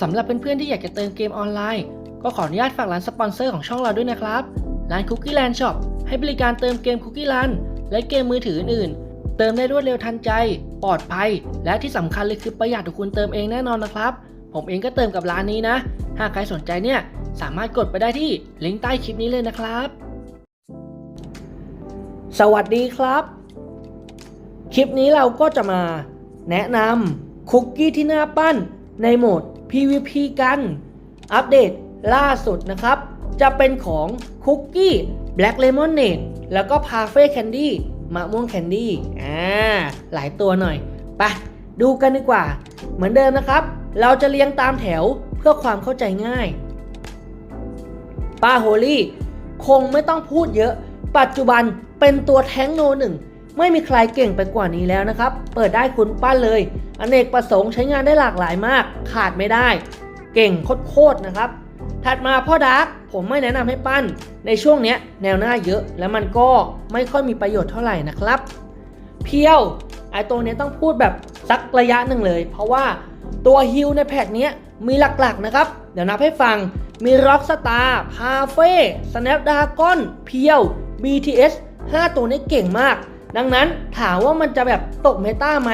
สำหรับเพื่อนๆที่อยากจะเติมเกมออนไลน์ ก็ขออนุญาตฝากร้านสปอนเซอร์ของช่องเราด้วยนะครับ ร้าน Cookie Land Shop ให้บริการเติมเกม Cookie Land และเกมมือถืออื่นๆ เติมได้รวดเร็วทันใจ ปลอดภัย และที่สำคัญเลยคือประหยัดกว่าคุณเติมเองแน่นอนนะครับ ผมเองก็เติมกับร้านนี้นะ หากใครสนใจเนี่ยสามารถกดไปได้ที่ลิงก์ใต้คลิปนี้เลยนะครับ สวัสดีครับ คลิปนี้เราก็จะมา แนะนำคุกกี้ที่น่าปั้นในโหมด PVP กัน อัปเดตล่าสุดนะครับ จะเป็นของคุกกี้ Black Lemonade แล้วก็ Parfait Candy มะม่วงแคนดี้อ่าหลายตัวหน่อยไปดูกันดีกว่า เหมือนเดิมนะครับ เราจะเรียงตามแถวเพื่อความเข้าใจง่ายป้าโฮลี่ คงไม่ต้องพูดเยอะ ปัจจุบันเป็นตัวแท้งโนหนึ่ง ไม่มีใครเก่งไปกว่านี้แล้วนะครับ เปิดได้คุณปั้นเลยอเนกประสงค์ใช้งานได้หลากหลายมาก ขาดไม่ได้ เก่งโคตรๆนะครับ ถัดมาพ่อดาร์กผมไม่แนะนำให้ปั้น ในช่วงเนี้ยแนวหน้าเยอะแล้วมันก็ไม่ค่อยมีประโยชน์เท่าไหร่นะครับ เพียวไอตัวเนี้ยต้องพูดแบบสักระยะหนึ่งเลย เพราะว่าตัวฮิลในแพทเนี้ยมีหลักๆนะครับ เดี๋ยวนับให้ฟังมีร็อกสตาร์พาเฟ่สแนปดากอนเพียว BTS 5 ตัวนี้เก่งมาก ดังนั้นถามว่ามันจะแบบตกเมตาไหม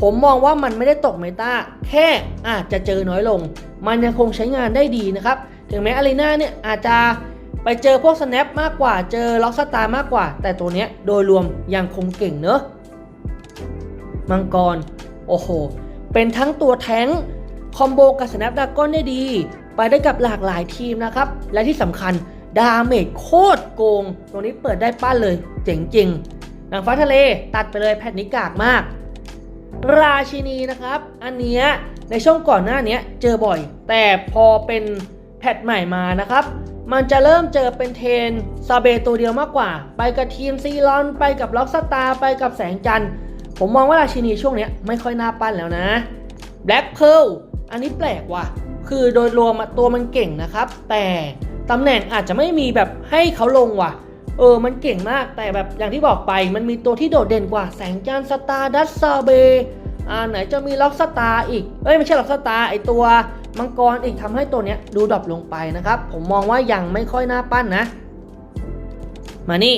ผมมองว่ามันไม่ได้ตกเมตาแค่อาจจะเจอน้อยลง มันยังคงใช้งานได้ดีนะครับ ถึงแม้อารีนาเนี่ยอาจจะไปเจอพวก snap มากกว่า เจอล็อกสตาร์มากกว่า แต่ตัวเนี้ยโดยรวมยังคงเก่งเนอะมังกร โอ้โห เป็นทั้งตัวแท้งคอมโบกับ Snapdragon ได้ดี ไปได้กับหลากหลายทีมนะครับ และที่สำคัญดาเมจโคตรโกงตัวนี้เปิดได้ป้านเลย เจ๋งจริง นางฟ้าทะเลตัดไปเลยแพทนิกากมาก ราชินีนะครับ อันเนี้ยในช่วงก่อนหน้านี้เจอบ่อย แต่พอเป็นแพทใหม่มานะครับ มันจะเริ่มเจอเป็นเทนซาเบตัวเดียวมากกว่า ไปกับทีมซีรอน ไปกับล็อกสตาร์ไปกับแสงจันทร์ผมมองว่าราชินีช่วงเนี้ยไม่ค่อยน่าปั้นแล้วนะ Black Pearl อันนี้แปลกว่ะ คือโดยรวมตัวมันเก่งนะครับ แต่ตำแหน่งอาจจะไม่มีแบบให้เขาลงว่ะ เออ มันเก่งมาก แต่แบบอย่างที่บอกไป มันมีตัวที่โดดเด่นกว่า แสงจันทร์สตาร์ดัสซาเบอ่าไหนจะมีล็อกสตาร์อีก เอ้ยไม่ใช่ล็อกสตาร์ไอตัวมังกรอีกทำให้ตัวเนี้ยดูดรอปลงไปนะครับ ผมมองว่ายังไม่ค่อยน่าปั้นนะ มานี่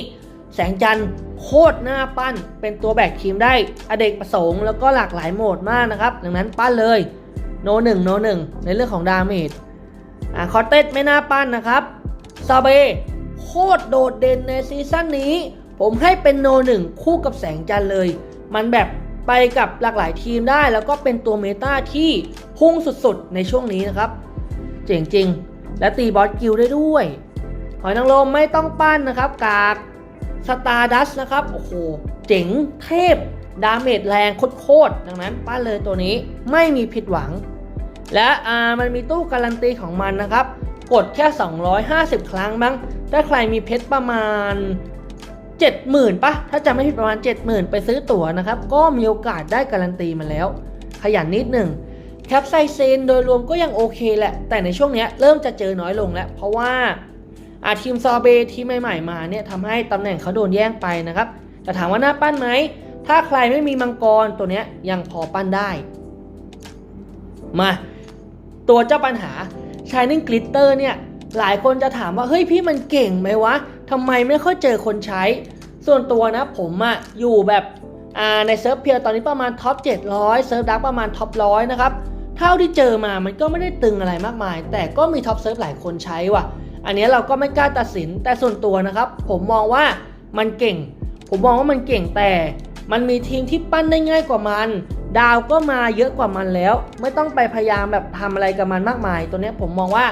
แสงจันทร์โคตรหน้าปั้น เป็นตัวแบกทีมได้ อเด็กประสงค์แล้วก็หลากหลายโหมดมากนะครับ ดังนั้นปั้นเลยโนหนึ่งโนหนึ่งในเรื่องของดาเมจอ่าคอเตสไม่น่าปั้นนะครับซาเบ ตรโดดเด่นในซีซั่นนี้ ผมให้เป็นโนหนึ่งคู่กับแสงจันเลย มันแบบไปกับหลากหลายทีมได้ แล้วก็เป็นตัวเมตาที่พุ่งสุดๆ ในช่วงนี้นะครับ เจ๋งจริง และตีบอสกิลได้ด้วย หอยนางรมไม่ต้องปั้นนะครับ กากสตาร์ดัสนะครับ โอ้โห เจ๋งเทพ ดาเมจแรงโคตรๆดังนั้นปั้นเลยตัวนี้ไม่มีผิดหวัง และอ่ามันมีตู้การันตีของมันนะครับ กดแค่ 250 ครั้งบ้าง ถ้าใครมีเพชรประมาณ 70,000ปะถ้าจะไม่ผิดประมาณ 70,000 ไปซื้อตั๋วนะครับ ก็มีโอกาสได้การันตีมาแล้ว ขยันนิดหนึ่งแคปไซเซนโดยรวมก็ยังโอเคแหละ แต่ในช่วงนี้เริ่มจะเจอน้อยลงแล้ว เพราะว่าอาทีมซอเบที่ใหม่ๆมาเนี่ยทำให้ตำแหน่งเขาโดนแย่งไปนะครับ แต่ถามว่าน่าปั้นไหม ถ้าใครไม่มีมังกรตัวนี้ยังพอปั้นได้ มา ตัวเจ้าปัญหา Shining Glitter เนี่ย หลายคนจะถามว่าเฮ้ยพี่มันเก่งไหมวะทำไมไม่ค่อยเจอคนใช้ ส่วนตัวนะผมอะอยู่แบบในเซิร์ฟเพียวตอนนี้ประมาณท็อป 700 เซิร์ฟดักประมาณท็อปร้อยนะครับ เท่าที่เจอมามันก็ไม่ได้ตึงอะไรมากมาย แต่ก็มีท็อปเซิร์ฟหลายคนใช้ว่ะ อันนี้เราก็ไม่กล้าตัดสินแต่ส่วนตัวนะครับ ผมมองว่ามันเก่ง ผมมองว่ามันเก่งแต่มันมีทีมที่ปั้นได้ง่ายกว่ามัน ดาวก็มาเยอะกว่ามันแล้ว ไม่ต้องไปพยายามแบบทำอะไรกับมันมากมาย ตัวนี้ผมมองว่า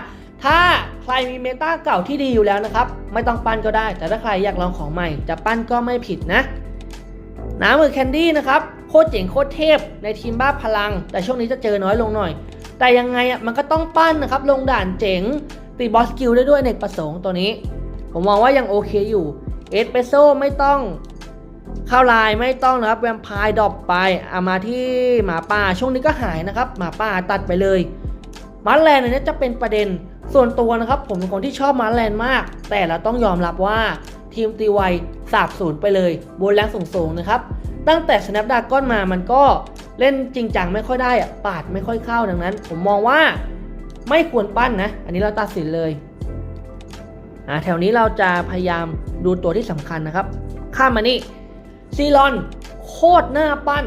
ถ้าใครมีเมตาเก่าที่ดีอยู่แล้วนะครับ ไม่ต้องปั้นก็ได้ แต่ถ้าใครอยากลองของใหม่ จะปั้นก็ไม่ผิดนะ น้ำมือแคนดี้นะครับ โคตรเจ๋งโคตรเทพในทีมบ้าพลัง แต่ช่วงนี้จะเจอน้อยลงหน่อย แต่ยังไงอะมันก็ต้องปั้นนะครับ ลงด่านเจ๋ง ตีบอสกิลได้ด้วยเนกประสงค์ตัวนี้ ผมมองว่ายังโอเคอยู่เอสเปโซไม่ต้องเข้าลายไม่ต้องนะครับแวมไพร์ดรอปไปเอามาที่หมาป่าช่วงนี้ก็หายนะครับ หมาป่าตัดไปเลยมาร์แลนด์อันนี้จะเป็นประเด็น ส่วนตัวนะครับผมเป็นคนที่ชอบมาร์แลนด์มาก แต่เราต้องยอมรับว่าทีมตีไวสาบสูญไปเลยบนแรงสูงๆนะครับ ตั้งแต่ Snapdragon มามันก็เล่นจริงจังไม่ค่อยได้อะปาดไม่ค่อยเข้าดังนั้น ผมมองว่าไม่ควรปั้นนะ อันนี้เราตัดสินเลยอ่าแถวนี้เราจะพยายามดูตัวที่สำคัญนะครับ ข้ามมานี่ซีรอนโคตรหน้าปั้น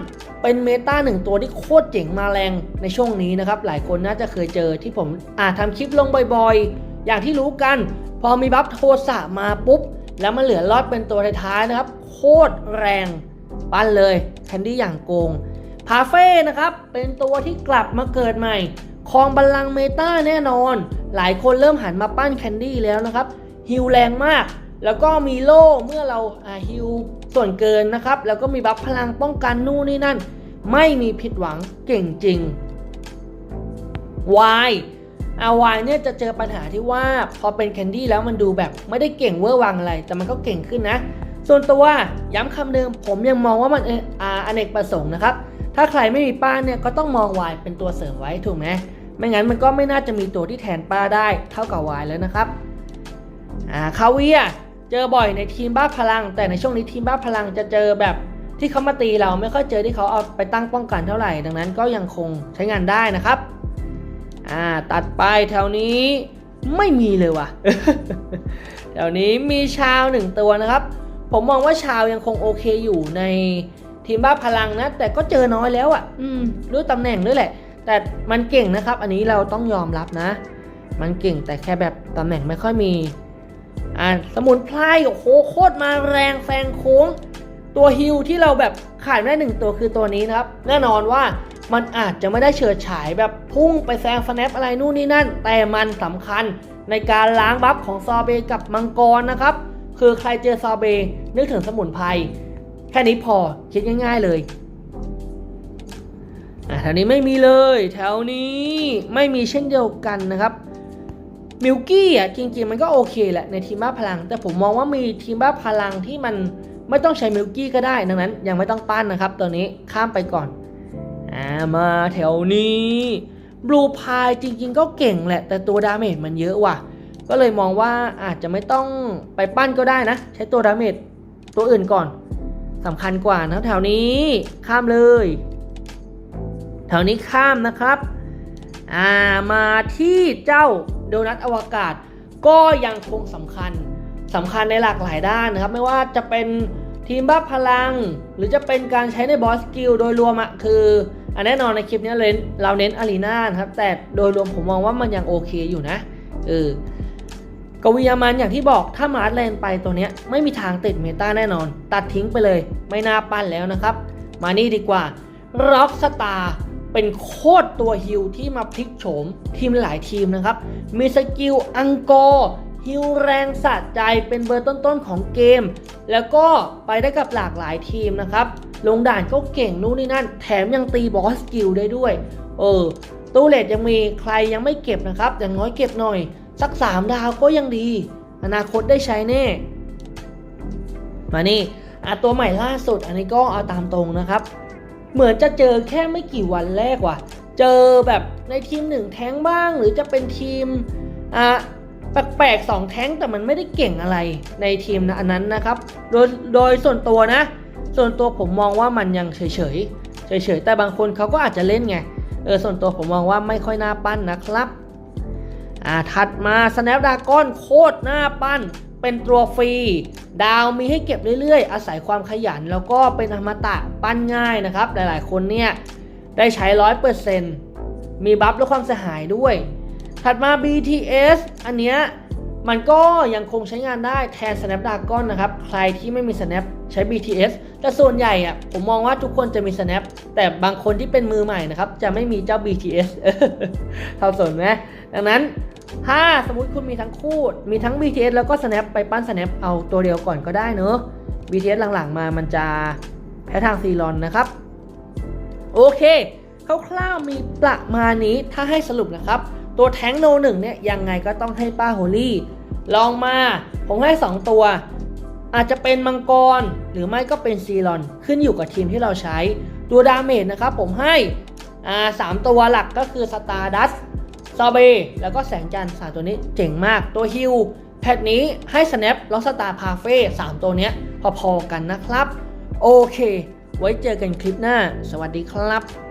เป็นเมตาหนึ่งตัวที่โคตรเจ๋งมาแรงในช่วงนี้นะครับ หลายคนน่าจะเคยเจอที่ผมอาจทำคลิปลงบ่อยๆ อย่างที่รู้กัน พอมีบัฟโทสะมาปุ๊บ แล้วมันเหลือรอดเป็นตัวท้ายๆนะครับ โคตรแรง ปั้นเลยแคนดี้อย่างโกงพาเฟ่นะครับ เป็นตัวที่กลับมาเกิดใหม่ครองบัลลังก์เมตาแน่นอน หลายคนเริ่มหันมาปั้นแคนดี้แล้วนะครับฮิลแรงมาก แล้วก็มีโล่เมื่อเราฮิลส่วนเกินนะครับ แล้วก็มีบัฟพลังป้องกันนู่นนี่นั่น ไม่มีผิดหวังเก่งจริงวายอาวายเนี่ยจะเจอปัญหาที่ว่าพอเป็นแคนดี้แล้วมันดูแบบไม่ได้เก่งเวอร์วังอะไร แต่มันก็เก่งขึ้นนะ ส่วนตัวย้ำคำเดิม ผมยังมองว่ามันเอออาอเนกประสงค์นะครับ ถ้าใครไม่มีป้าเนี่ยก็ต้องมองวายเป็นตัวเสริมไว้ถูกไหมไม่งั้นมันก็ไม่น่าจะมีตัวที่แทนป้าได้เท่ากับวายแล้วนะครับอ่าคาเวีย เจอบ่อยในทีมบ้าพลัง แต่ในช่วงนี้ทีมบ้าพลังจะเจอแบบที่เขามาตีเราไม่ค่อยเจอที่เขาเอาไปตั้งป้องกันเท่าไหร่ ดังนั้นก็ยังคงใช้งานได้นะครับอ่าตัดไปแถวนี้ไม่มีเลยว่ะแถวนี้มีชาวหนึ่งตัวนะครับ ผมมองว่าชาวยังคงโอเคอยู่ในทีมบ้าพลังนะ แต่ก็เจอน้อยแล้วอะ่ะ อืมด้วยตำแหน่งด้วยแหละ แต่มันเก่งนะครับ อันนี้เราต้องยอมรับนะ มันเก่งแต่แค่แบบตำแหน่งไม่ค่อยมี อ่าสมุนไพรโอ้โหโคตรมาแรงแซงโค้ง ตัวฮิลที่เราแบบขาดไม่ได้หนึ่งตัวคือตัวนี้นะครับ แน่นอนว่ามันอาจจะไม่ได้เฉิดฉายแบบพุ่งไปแซงสแนปอะไรนู่นนี่นั่น แต่มันสำคัญในการล้างบัฟของซอเบกับมังกรนะครับ คือใครเจอซอเบนึกถึงสมุนไพรแค่นี้พอคิดง่ายๆเลยอะแถวนี้ไม่มีเลย แถวนี้ไม่มีเช่นเดียวกันนะครับ มิลกี้อะจริง ๆ มันก็โอเคแหละในทีมบ้าพลัง แต่ผมมองว่ามีทีมบ้าพลังที่มันไม่ต้องใช้มิลกี้ก็ได้ ดังนั้น ยังไม่ต้องปั้นนะครับ ตัวนี้ข้ามไปก่อนอ่ามาแถวนี้บลูพายจริง ๆ ก็เก่งแหละ แต่ตัวดาเมจมันเยอะว่ะ ก็เลยมองว่าอาจจะไม่ต้องไปปั้นก็ได้นะ ใช้ตัวดาเมจตัวอื่นก่อนสำคัญกว่านะแถวนี้ข้ามเลย แถวนี้ข้ามนะครับ อ่ามาที่เจ้า โดนัทอวกาศ ก็ยังคงสำคัญสำคัญในหลากหลายด้านนะครับ ไม่ว่าจะเป็นทีมบ้าพลัง หรือจะเป็นการใช้ในบอสกิลโดยรวมอะคืออันแน่นอนในคลิปนี้เราเน้นอารีนานครับ แต่โดยรวมผมมองว่ามันยังโอเคอยู่นะเออกวียามันอย่างที่บอกถ้ามาร์ทแลนไปตัวเนี้ยไม่มีทางติดเมตาแน่นอน ตัดทิ้งไปเลย ไม่น่าปั้นแล้วนะครับ มานี่ดีกว่าร็อกสตาร์ เป็นโคตรตัวฮิลที่มาพลิกโฉมทีมหลายทีมนะครับ มีสกิลอังกอร์ฮิลแรงสะใจเป็นเบอร์ต้นๆของเกม แล้วก็ไปได้กับหลากหลายทีมนะครับ ลงด่านก็เก่งนู่นนี่นั่น แถมยังตีบอสกิลได้ด้วย เออ ตู้เลดยังมีใครยังไม่เก็บนะครับ อย่างน้อยเก็บหน่อย สัก 3 ดาวก็ยังดี อนาคตได้ใช้แน่ มานี่อะตัวใหม่ล่าสุดอันนี้ก็เอาตามตรงนะครับ เหมือนจะเจอแค่ไม่กี่วันแรกว่ะ เจอแบบในทีมหนึ่งแท้งบ้างหรือจะเป็นทีมอะแปลกๆสองแท้งแต่มันไม่ได้เก่งอะไรในทีมอันนั้นนะครับ โดยโดยส่วนตัวนะ ส่วนตัวผมมองว่ามันยังเฉยๆเฉยๆแต่บางคนเขาก็อาจจะเล่นไงเออส่วนตัวผมมองว่าไม่ค่อยน่าปั้นนะครับอ่าถัดมา Snapdragon โคตรน่าปั้น เป็นตัวฟรี ดาวมีให้เก็บเรื่อยๆ อาศัยความขยัน แล้วก็เป็นอมตะปั้นง่ายนะครับ หลายๆ คนเนี่ยได้ใช้ร้อยเปอร์เซ็นต์มีบัฟและความเสียหายด้วย ถัดมา BTS อันเนี้ย มันก็ยังคงใช้งานได้แทน Snapdragon นะครับ ใครที่ไม่มี Snap ใช้ BTS แต่ส่วนใหญ่อะผมมองว่าทุกคนจะมี Snap แต่บางคนที่เป็นมือใหม่นะครับ จะไม่มีเจ้า BTS เท่าสนไหมดังนั้นถ้าสมมติคุณมีทั้งคู่มีทั้ง BTS แล้วก็ Snap ไปปั้น Snap เอาตัวเดียวก่อนก็ได้เนอะ BTS หลังๆ มามันจะแพ้ทางซีรอนนะครับ โอเคคร่าวๆมีประมาณนี้ถ้าให้สรุปนะครับ ตัวแท้งโนหนึ่งเนี่ยยังไงก็ต้องให้ป้าโฮลี่ ลองมา ผมให้ 2 ตัว อาจจะเป็นมังกร หรือไม่ก็เป็นซีรอน ขึ้นอยู่กับทีมที่เราใช้ ตัวดาเมจนะครับผมให้อ่าสามตัวหลักก็คือสตาร์ดัสซอเบแล้วก็แสงจันทร์สามตัวนี้เจ๋งมากตัวฮิลแพทนี้ให้ Snap แล้วสตาร์พาเฟ่สามตัวเนี้ยพอๆกันนะครับ โอเค ไว้เจอกันคลิปหน้า สวัสดีครับ